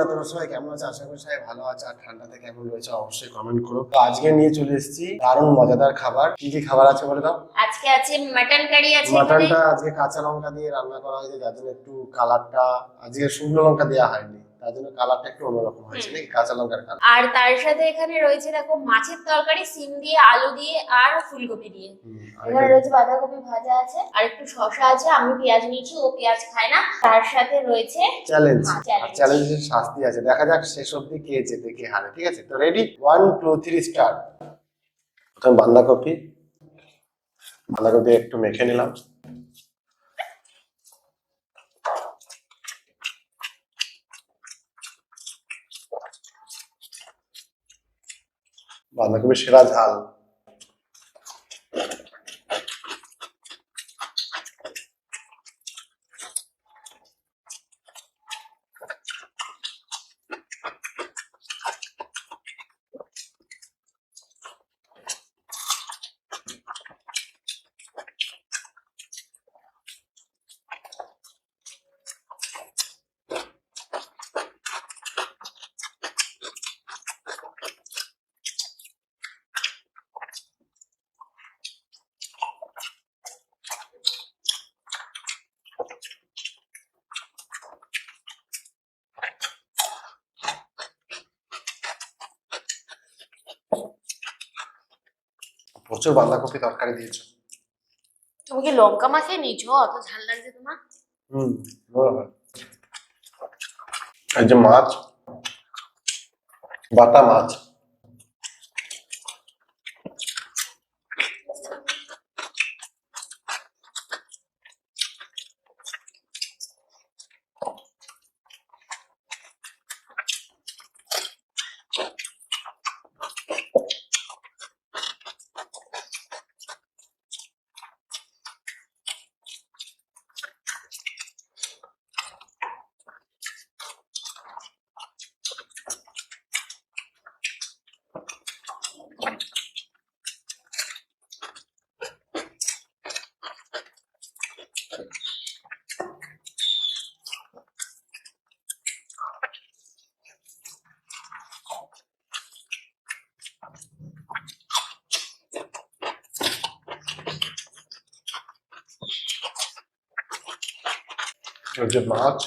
বন্ধুরা তোমরা সবাই কেমন আছো? আশা করি সবাই ভালো আছে। আর ঠান্ডাতে কেমন রয়েছে অবশ্যই কমেন্ট করো। তো আজকে নিয়ে চলে এসেছি দারুণ মজাদার খাবার। কি কি খাবার আছে বলে দাও? আজকে আছে মাটন কারি আছে মাটনটা আজকে কাঁচা লঙ্কা দিয়ে রান্না করা হয়েছে যার জন্য একটু কালারটা আজকে শুকনো লঙ্কা দেওয়া হয়নি। তার জন্য কালারটা একটু অন্যরকম হয়েছে নাকি কাঁচা লঙ্কার কালার আর তার সাথে এখানে রয়েছে দেখো মাছের তরকারি সিম দিয়ে আলু দিয়ে আর ফুলকপি দিয়ে। এখানে রয়েছে বাঁধাকপি ভাজা আছে আর একটু শসা আছে আমি পেঁয়াজ নিয়েছি ও পেঁয়াজ খায় না। তার সাথে রয়েছে চ্যালেঞ্জ চ্যালেঞ্জের শাস্তি আছে। দেখা যাক শেষ অবধি কে জেতে কে হারে ঠিক আছে? তো ready one two three start প্রথমে বাঁধাকপি। বাঁধাকপি একটু মেখে নিলাম। বাঁধাকপি সেরা ঝাল প্রচুর বাঁধাকপি তরকারি দিয়েছ। তুমি কি লঙ্কা মাখিয়ে নিয়েছো? অত ঝাল লাগছে তোমার? হুম বরাবর। এই যে মাছ বাটা মাছ। যে মাছ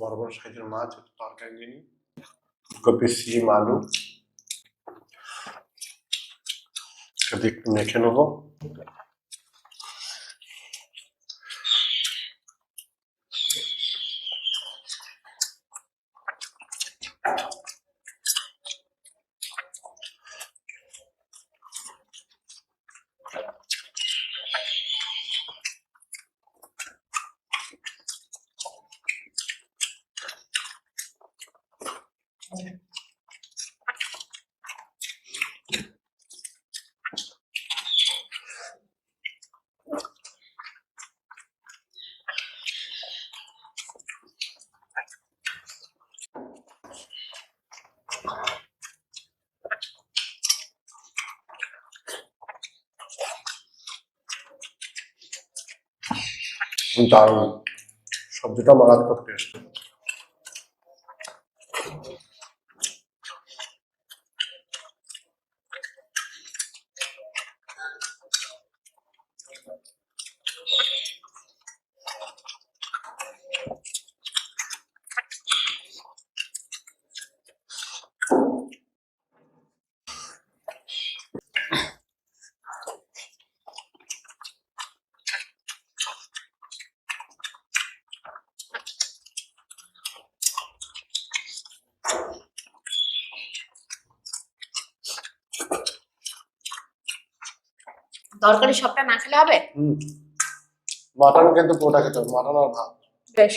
বড় বড় সাইজের মাছ তরকারি নিয়ে কপি সিম আলু একটু মেখে দারুণ সবজিটা মারাত্মক টেস্ট তরকারি সবটা না খেলে হবে? মাটন কিন্তু পুরোটা খেতে হবে মাটন আর ভাত। বেশ।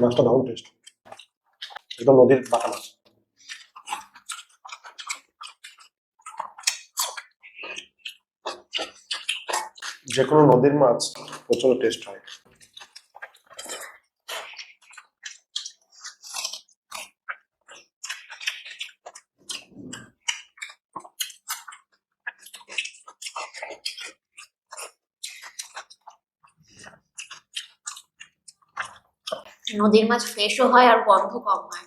মাছটা দারুণ টেস্ট একদম নদীর বাটা মাছ। যে কোনো নদীর মাছ প্রচুর টেস্ট হয়। নদীর মাছ ফ্রেশও হয় আর গন্ধ কম হয়।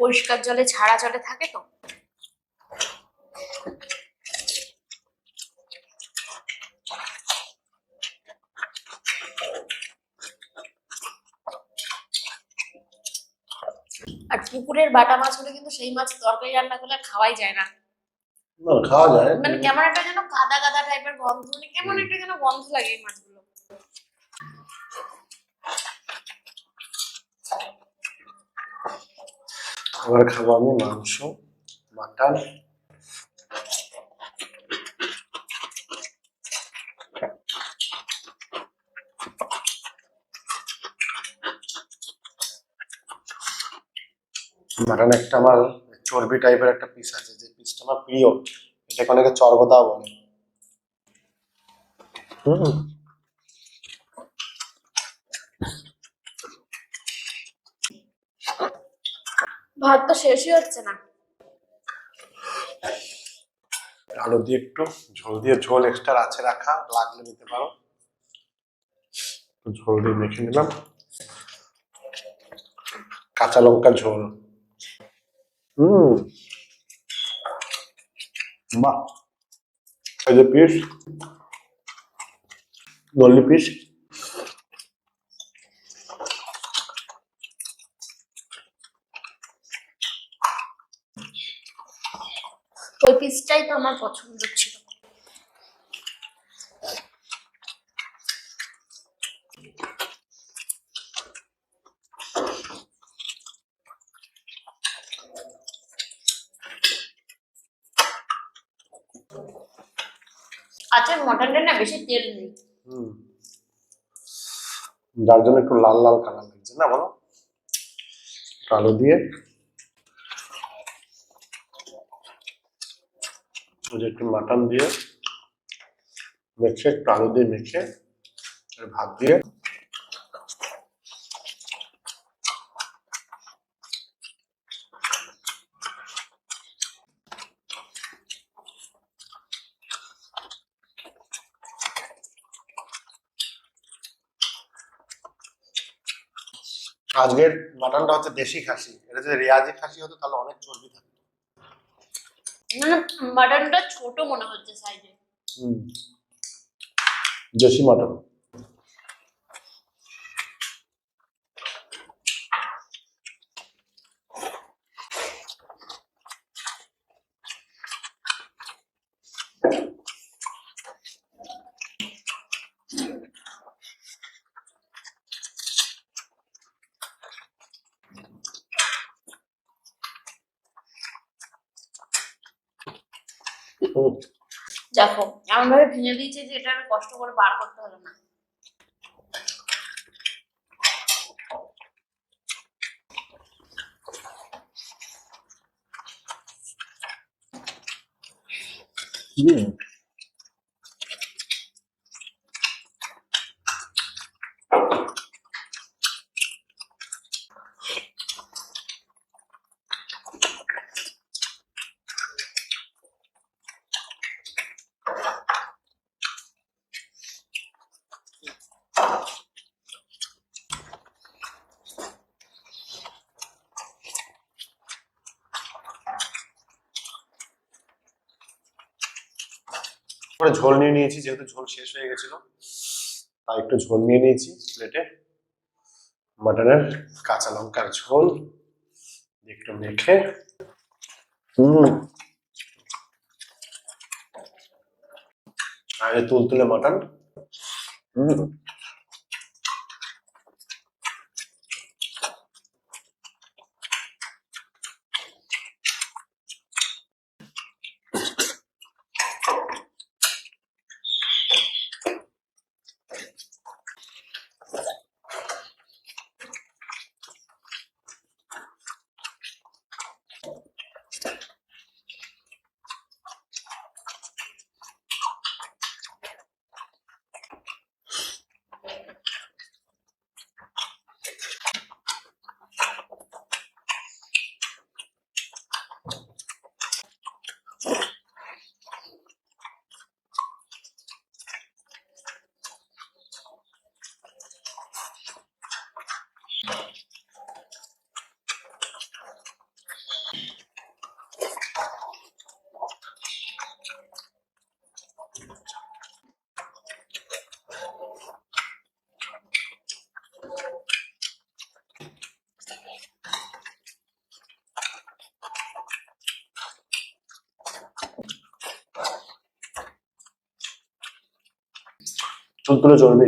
পরিষ্কার জলে ছাড়া জলে থাকে তো আর পুকুরের বাটা মাছ হলে কিন্তু সেই মাছ তরকারি রান্না করলে খাওয়াই যায় না। না খাওয়া যায় মানে কেমন একটা যেন কাদা কাদা টাইপের গন্ধ মানে কেমন একটা যেন গন্ধ লাগে এই মাছগুলো। এবার খাব আমি মাংস মাটন। মাটন একটা আমার চর্বি টাইপের একটা পিস আছে যে পিসটা আমার প্রিয়। এটাকে অনেকে চর্বদা বলে। হুম। ভাত তো শেষই হচ্ছে না। আলু দিয়ে একটু ঝোল দিয়ে ঝোল এক্সট্রা আছে রাখা লাগলে নিতে পারো। ঝোল দিয়ে মেখে নিলাম। কাঁচা লঙ্কা ঝোল। হুম। বাহ। এই যে পিস নল্লি পিস। ওই পিসটাই তো আমার পছন্দ। মটনটা না বেশি তেল নেই। যার জন্য একটু লাল লাল কালার লাগছে, না বলো? কালো দিয়ে। একটু মাটন দিয়ে। মেখে, একটু আলু দিয়ে মেখে ভাত দিয়ে। আজকের মাটনটা হচ্ছে দেশি খাসি। এটা যদি রেয়াজি খাসি হতো তাহলে অনেক চর্বি থাকতো। না মাটনটা ছোট মনে হচ্ছে সাইজে হুম। দেশি মাটন হুম দেখো। এমন ভাবে ভেঙে দিয়েছে যে এটা কষ্ট করে বার করতে হলো না। হুম। করে ঝোল নিয়ে নিয়েছি, যেহেতু ঝোল শেষ হয়ে গেছিল, তাই একটু ঝোল নিয়ে নিয়েছি প্লেটে মাটনের কাঁচা লঙ্কার ঝোল একটু মেখে। হুম। তুলে তুলতুলে মাটন। হুম। চুল তুলে চলবে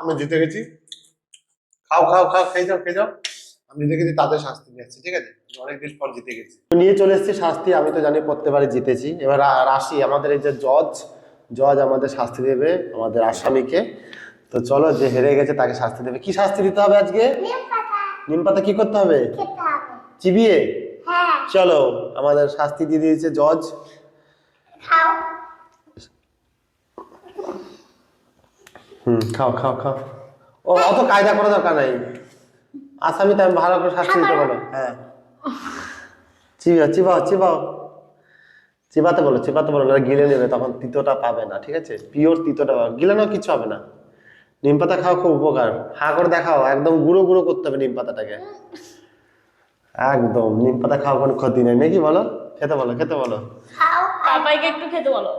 আমি জিতে গেছি। খাও খাও খাও, খেয়ে যাও খেয়ে যাও। আমি জিতে গেছি তাদের শাস্তি নিয়েছি ঠিক আছে? অনেকদিন পর জিতে গেছি। নিয়ে চলে এসেছি শাস্তি, আমি তো জানি প্রত্যেকবারই জিতেছি। এবার রাশি, আমাদের এই যে জজ জজ আমাদের শাস্তি দেবে আমাদের আসামিকে। তো চলো যে হেরে গেছে তাকে শাস্তি দেবে। কি শাস্তি দিতে হবে আজকে? নিম পাতা কি করতে হবে? চিবিয়ে? হ্যাঁ। চলো আমাদের শাস্তি দিয়ে দিয়েছে জজ। হুম খাও খাও খাও। ও অত কায়দা করার দরকার নাই। আসামি তো আমি ভালো করে শাস্তি দিতে বলো হ্যাঁ। চিবাও চিবাও চিবাও। চিবাতে বলো চিবাতে বলো না গিলে নেবে তখন তিতোটা পাবে না ঠিক আছে? পিওর তিতোটা পাবে। গিলানো কিছু হবে না। নিম পাতা খাওয়া খুব উপকার। হা করে দেখাও একদম গুঁড়ো গুঁড়ো করতে হবে নিম পাতাটাকে। একদম নিম পাতা খাওয়া কোনো ক্ষতি নেই। নাকি বলো? খেতে বলো খেতে বলো। খাও। পাপাইকে একটু খেতে বলো।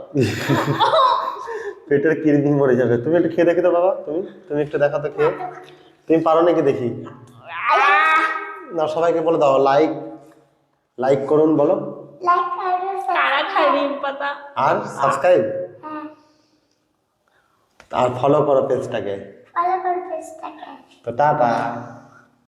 পেটের কিরমিন মরে যাবে। তুমি একটু খেয়ে দেখো তো বাবা। তুমি তুমি একটু দেখো তো খেয়ে। তুমি পারো নাকি দেখি? না সবাইকে বলে দাও লাইক লাইক করুন বলো। লাইক নিম পাতা। আর সাবস্ক্রাইব হ্যাঁ। আর ফলো করো পেজটাকে ফলো করো পেজটাকে তো টাটা।